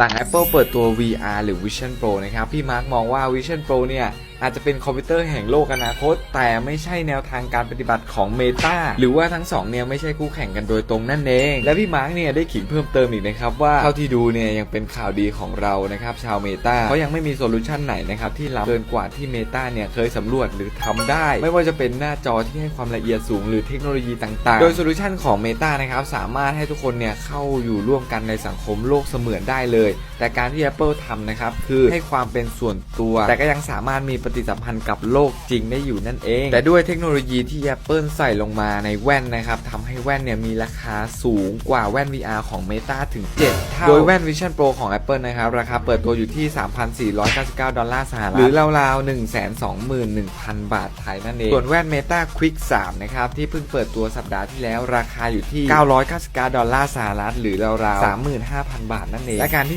หลัง Apple เปิดตัว VR หรือ Vision Pro นะครับ พี่มาร์กมองว่า Vision Pro เนี่ย อาจจะเป็นคอมพิวเตอร์แห่งโลกอนาคต แต่ไม่ใช่แนวทางการปฏิบัติของ Meta หรือว่าทั้งสองเนี่ยไม่ใช่คู่แข่งกันโดยตรงนั่นเอง และพี่มาร์กเนี่ยได้ขิงเพิ่มเติมอีกนะครับว่าเท่าที่ดูเนี่ยยังเป็นข่าวดีของเรานะครับชาว Meta เพราะยังไม่มีโซลูชันไหนนะครับที่ล้ำเกินกว่าที่ Meta เนี่ยเคยสำรวจหรือทำได้ ไม่ว่าจะเป็นหน้าจอที่ให้ความละเอียดสูงหรือเทคโนโลยีต่างๆ โดยโซลูชันของ Meta นะครับสามารถให้ทุกคนเนี่ยเข้าอยู่ร่วมกันในสังคมโลกเสมือนได้เลย แต่การที่ Apple ทำนะครับคือให้ความเป็นส่วนตัว แต่ก็ยังสามารถมีปฏิสัมพันธ์กับโลกจริงได้อยู่นั่นเอง แต่ด้วยเทคโนโลยีที่ Apple ใส่ลงมาในแว่นนะครับทำให้แว่นเนี่ยมีราคาสูงกว่าแว่น VR ของ Meta ถึง 7 เท่า โดยแว่น Vision Pro ของ Apple นะครับราคาเปิดตัวอยู่ที่ 3,499 ดอลลาร์สหรัฐหรือราวๆ121,000 บาทไทยนั่นเอง ส่วนแว่น Meta Quick 3 นะครับที่เพิ่งเปิดตัวสัปดาห์ที่แล้วราคาอยู่ที่ 999 ดอลลาร์สหรัฐหรือราวๆ35,000 บาทนั่นเองและการที่